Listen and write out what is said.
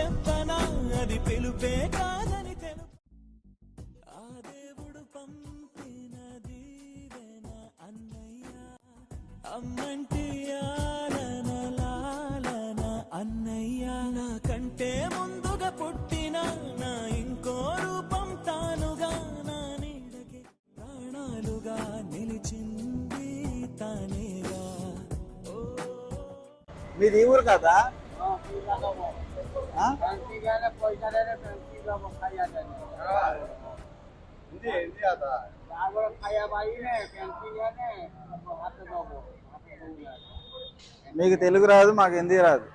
చెప్పనా అది పిలుపే కాదని తెలుపు ఆ దేవుడు పంపిన దీవెన అన్నయ్య. అమ్మంటి ఆలన లాలన అన్నయ్య. నా కంటే ముందుగా పుట్టిన నా ఇంకో రూపం తానుగా నా నీడకి ప్రాణాలుగా నిలిచింది తానేగా. మీది ఊరు కదా? మీకు తెలుగు రాదు మాకు హిందీ రాదు.